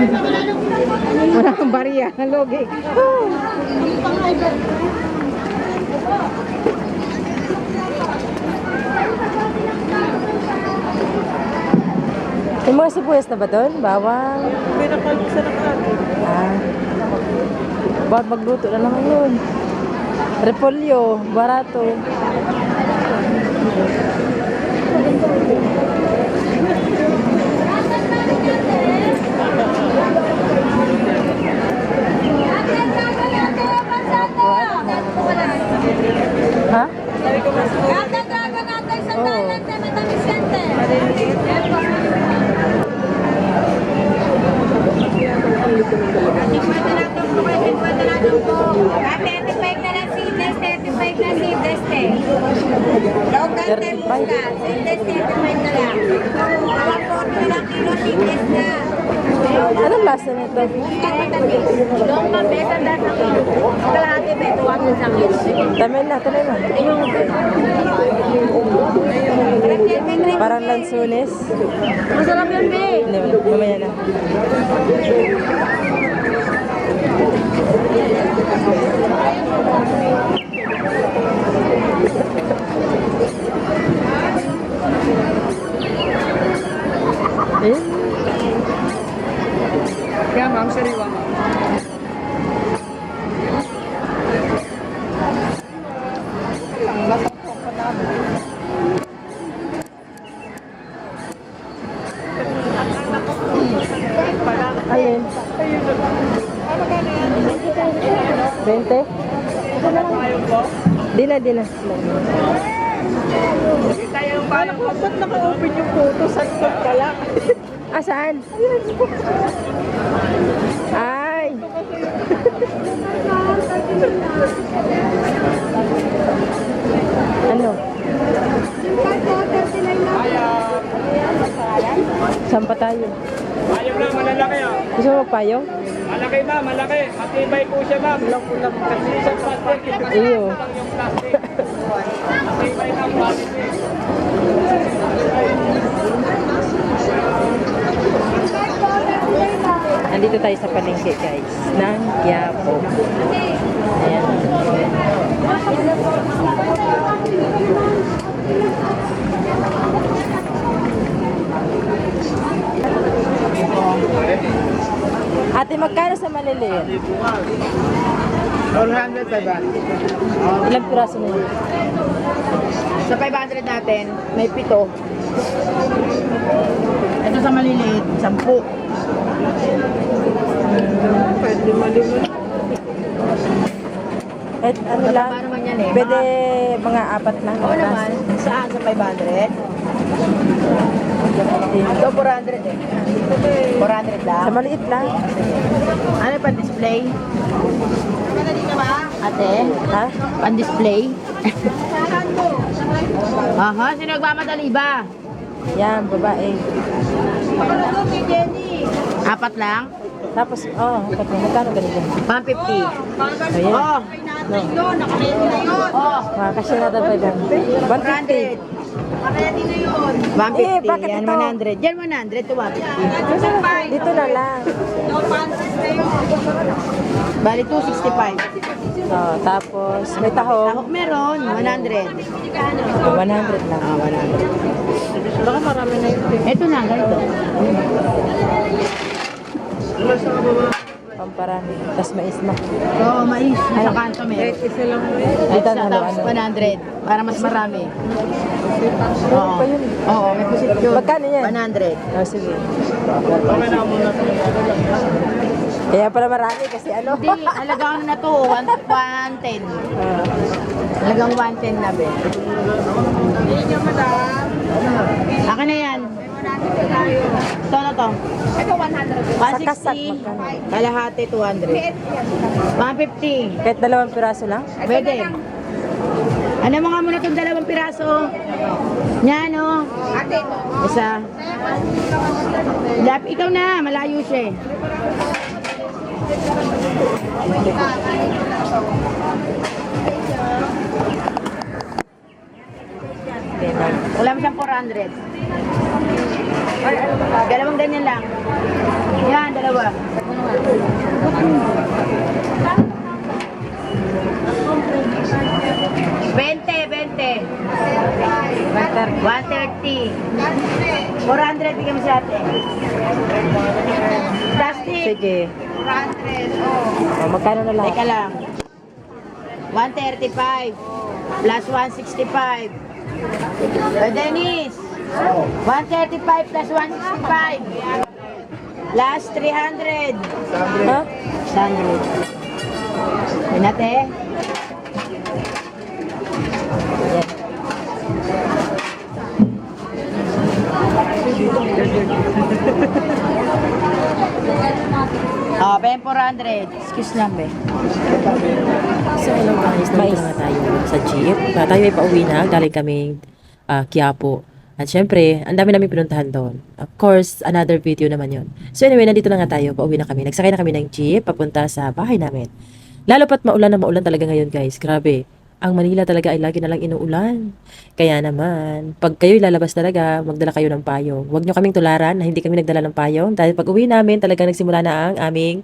Wala kang bariya. Logi. May mga sibuyas na ba doon? Bawang? May nakalisa na kami. Ah. Bawat magluto na naman yun. Repolyo, barato. Ha? Sabi ko mas Anong lasa nito? Tamen na, tamen na. Parang lansunes. Masarap yan, be. Hindi, mamaya na. Ayun. Kaya ma'am, sariwa ma'am. Ayun. 20? Di na, di na. Paano ko, ba't naka-open yung photo? Saktot ka lang. Ah, saan? Ay! ano? Saan pa tayo? Ayaw na, malalaki ah. Gusto mo magpayong? Malaki na, malaki. Matibay po siya ma'am. Ulang-ulang kasi sa plastic. Iyo. lang. Matibay na plastic. Andito tayo sa palengke guys ng Quiapo. Ayan. Ate, magkano sa maliliit? 400, 500. Ilang piraso na yun? Sa 500 natin, may pito. Ito sa maliliit, 10. Pwede malimutan. Eh, ano lang? Paano naman yan eh? Pwede mga apat lang. Oo naman. Saan? Sa 500? Ito 400 eh. 400 lang. Sa maliit lang. Ano pa display? Ate, Ha? pan display? Aha, sino nagmamadali ba? Yan, babae. Apat lang? Tapos, oh, lang. Magkano ganito? 150. Ayan. Oh, oh, Mga kasi natin pa dyan. 150. 150. Eh, bakit Yan, ito? 100. Yan, 100 to 150. Dito na lang. Bali, 265. Oh, tapos, may taho. Tahok meron, 100. 100 lang. Ah, 100. Baka marami na yun. Ito na, ganito. Pamparami. Tapos mais na. Oo, mais. Sa kanto meron. Dito Isa, na tapos ano. 100. Para mas marami. Oo. Oo, may pusit yun. Magkano yan? 100. Oh, sige. Kaya pala marami kasi ano. Hindi, alagaan na to. 110. Ah. Alagang 110 na, be. Akin na yan. Ito na to. Ito 100. Sa kasak, 160. magkano? Kalahati 200. 150. Kahit dalawang piraso lang? Pwede. Ano mga muna itong dalawang piraso? Yan, oh. Ate, ito. Isa. Lap, ikaw na, malayo siya eh. Wala mo siyang 400. Dalawang ganyan lang. Yan, dalawa. Bente, bente. 130. 400 bigyan mo sa atin. Plastic. Sige. 400. Oh. Magkano na lang? Teka lang. 135 plus 165. Uh, Dennis, 135 plus 165 plus 300. Ha? 100. Yun natin. Oh, ben 400. Excuse lang, be. So, hello guys. Nandito na tayo sa jeep. Tayo ay pauwi na. Galing kaming uh, Quiapo. At syempre, ang dami namin pinuntahan doon. Of course, another video naman yon. So anyway, nandito na nga tayo. Pauwi na kami. Nagsakay na kami ng jeep papunta sa bahay namin. Lalo pat maulan na maulan talaga ngayon guys. Grabe. Ang Manila talaga ay lagi na lang inuulan. Kaya naman, pag kayo lalabas talaga, magdala kayo ng payong. Huwag nyo kaming tularan na hindi kami nagdala ng payong. Dahil pag uwi namin, talaga nagsimula na ang aming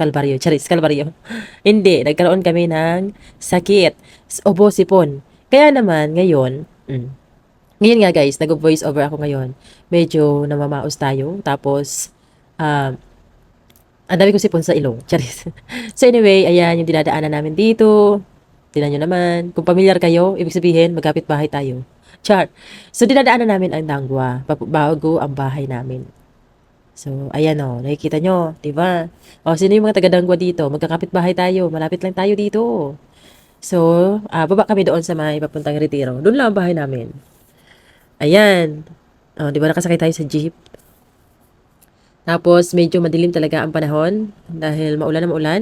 kalbaryo. Charis, kalbaryo. hindi, nagkaroon kami ng sakit. Obo, sipon. Kaya naman, ngayon, mm, ngayon nga guys, nag-voice over ako ngayon. Medyo namamaos tayo. Tapos, um, ang dami kong sipon sa ilong. Charis. so anyway, ayan yung dinadaanan namin dito. Tingnan nyo naman. Kung pamilyar kayo, ibig sabihin, magkapit bahay tayo. Char. So, dinadaanan namin ang Dangwa bago ang bahay namin. So, ayan o. nakikita nyo, di ba? O, sino yung mga taga-Dangwa dito? Magkakapit bahay tayo. Malapit lang tayo dito. So, ah, baba kami doon sa may papuntang retiro. Doon lang ang bahay namin. Ayan. O, di ba nakasakay tayo sa jeep? Tapos, medyo madilim talaga ang panahon dahil maulan na maulan.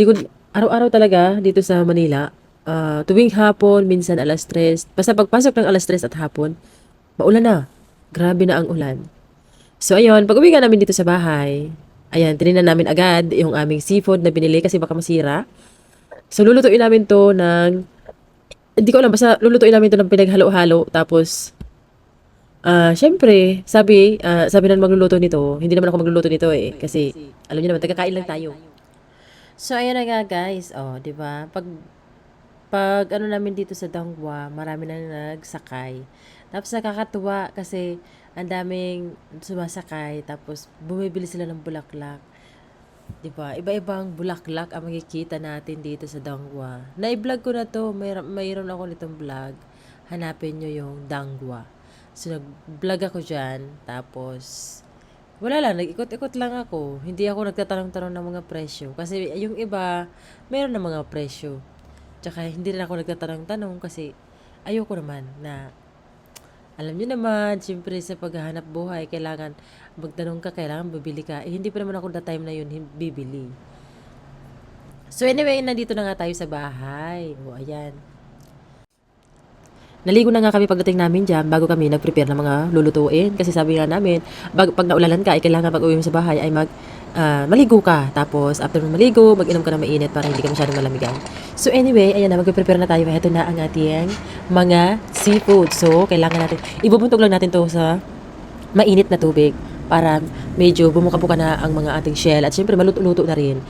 Di ko, araw-araw talaga dito sa Manila, ah, tuwing hapon, minsan alas 3, basta pagpasok ng alas 3 at hapon, maulan na. Grabe na ang ulan. So, ayun, pag uwi namin dito sa bahay, ayan, tininan namin agad yung aming seafood na binili kasi baka masira. So, lulutuin namin to ng, hindi ko alam, basta lulutuin namin to ng pinaghalo-halo, tapos, Ah, syempre, sabi, ah, sabi ng magluluto nito, hindi naman ako magluluto nito eh. Kasi, alam niyo naman, tagakain lang tayo. So, ayan na nga guys. Oh, di ba? Pag, pag ano namin dito sa Dangwa, marami na nagsakay. Tapos nakakatuwa kasi ang daming sumasakay. Tapos bumibili sila ng bulaklak. Di ba? Iba-ibang bulaklak ang makikita natin dito sa Dangwa. Na-vlog ko na to. May, mayroon ako nitong vlog. Hanapin nyo yung Dangwa. So, nag-vlog ako dyan. Tapos, wala lang, nag-ikot-ikot lang ako. Hindi ako nagtatanong-tanong ng mga presyo. Kasi yung iba, meron ng mga presyo. Tsaka, hindi rin ako nagtatanong-tanong kasi ayoko naman na alam niyo naman, siyempre sa paghahanap buhay, kailangan magtanong ka, kailangan bibili ka. Eh, hindi pa naman ako the time na yun bibili. So anyway, nandito na nga tayo sa bahay. O, ayan. Naligo na nga kami pagdating namin dyan bago kami nag-prepare ng mga lulutuin. Kasi sabi nga namin, bag, pag naulalan ka, ay kailangan pag uwi mo sa bahay ay mag, ah, maligo ka. Tapos, after maligo, mag-inom ka ng mainit para hindi ka masyadong malamigan. So anyway, ayan na, mag-prepare na tayo. Ito na ang ating mga seafood. So, kailangan natin, ibubuntog lang natin to sa mainit na tubig para medyo bumuka-buka na ang mga ating shell. At syempre, maluto-luto na rin.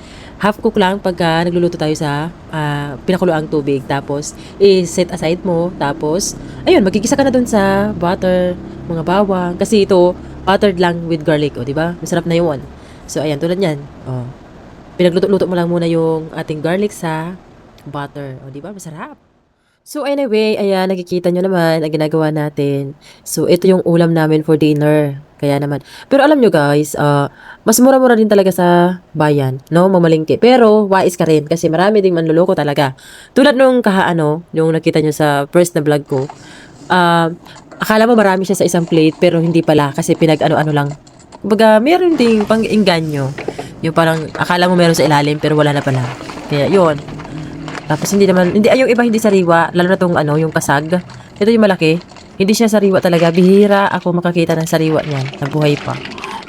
Half cook lang pagka nagluluto tayo sa ah, pinakuloang tubig. Tapos, i-set aside mo. Tapos, ayun, magigisa ka na dun sa butter, mga bawang. Kasi ito, buttered lang with garlic. O, di ba? Masarap na yun. So, ayan, tulad yan. O, pinagluto-luto mo lang muna yung ating garlic sa butter. O, di ba? Masarap. So anyway, ayan, nakikita nyo naman ang ginagawa natin. So ito yung ulam namin for dinner. Kaya naman. Pero alam nyo guys, ah, mas mura-mura din talaga sa bayan, no? Mamalingke. Pero wais ka rin kasi marami ding manluloko talaga. Tulad nung kahaano, yung nakita nyo sa first na vlog ko, ah, akala mo marami siya sa isang plate pero hindi pala kasi pinag-ano-ano lang. Kumbaga, meron ding pang-inganyo. Yung parang akala mo meron sa ilalim pero wala na pala. Kaya yun, tapos hindi naman, hindi, ay yung iba hindi sariwa, lalo na tong ano, yung kasag. Ito yung malaki. Hindi siya sariwa talaga. Bihira ako makakita ng sariwa niyan, na buhay pa.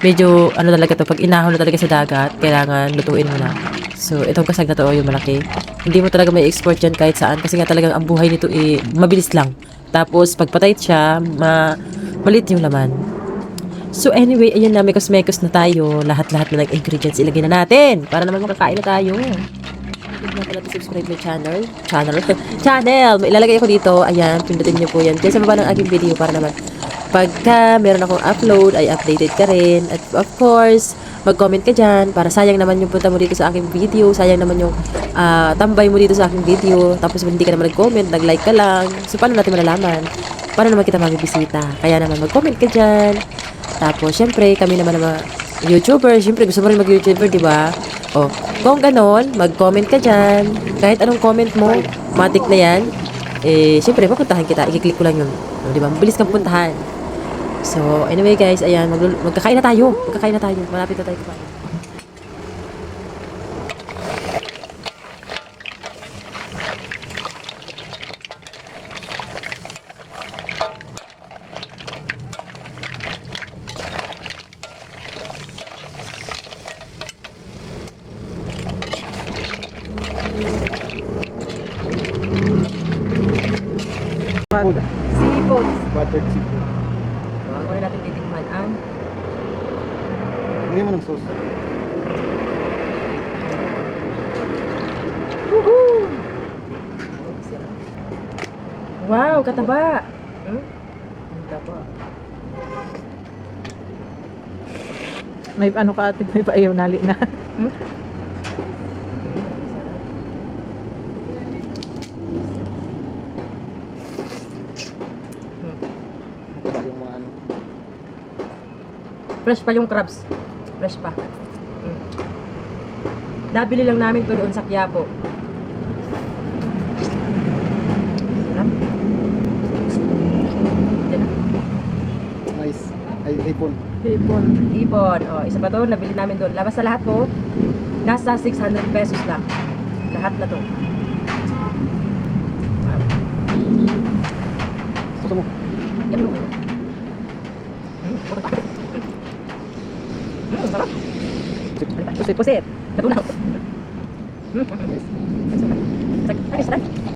Medyo, ano talaga to, pag inahon na talaga sa dagat, kailangan lutuin mo na. So, itong kasag na to, yung malaki. Hindi mo talaga may export yan kahit saan, kasi nga talagang ang buhay nito, eh, mabilis lang. Tapos, pag patay siya, ma, maliit yung laman. So anyway, ayan na, mekos-mekos na tayo. Lahat-lahat na nag-ingredients ilagay na natin. Para naman makakain na tayo. Huwag na pala subscribe my channel. Channel? channel! Ilalagay ako dito. Ayan, pindutin niyo po yan. Diyan sa baba ng aking video para naman pagka meron akong upload ay updated ka rin. At of course, mag-comment ka dyan para sayang naman yung punta mo dito sa aking video. Sayang naman yung ah, tambay mo dito sa aking video. Tapos hindi ka naman nag-comment, nag-like ka lang. So, paano natin malalaman? Paano naman kita mabibisita? Kaya naman mag-comment ka dyan. Tapos, syempre, kami naman naman YouTuber. Syempre, gusto mo rin mag-YouTuber, di ba? O, kung ganon, mag-comment ka dyan. Kahit anong comment mo, matik na yan. Eh, syempre, mapuntahan kita. I-click ko lang yun. O, di ba? Mabilis kang puntahan. So, anyway guys, ayan, mag magkakain na tayo. Magkakain na tayo. Malapit na tayo kumain. Chicken. Ako na natin titikman ang Hindi mo ng sauce. Wow, kataba. Hmm? Kataba. May ano ka ate, may paayaw nali na. Ito Fresh pa yung crabs. Fresh pa. Mm. Nabili lang namin to doon sa Quiapo. Nice. Ay, hipon. Hipon. Ipon. O, isa pa to, nabili namin doon. Labas sa lahat po, nasa 600 pesos lang. Lahat na to. Gusto mo? Yan mo. Sarap. Pusit-pusit. Natunaw. Mm. Sarap. Sarap. Sarap.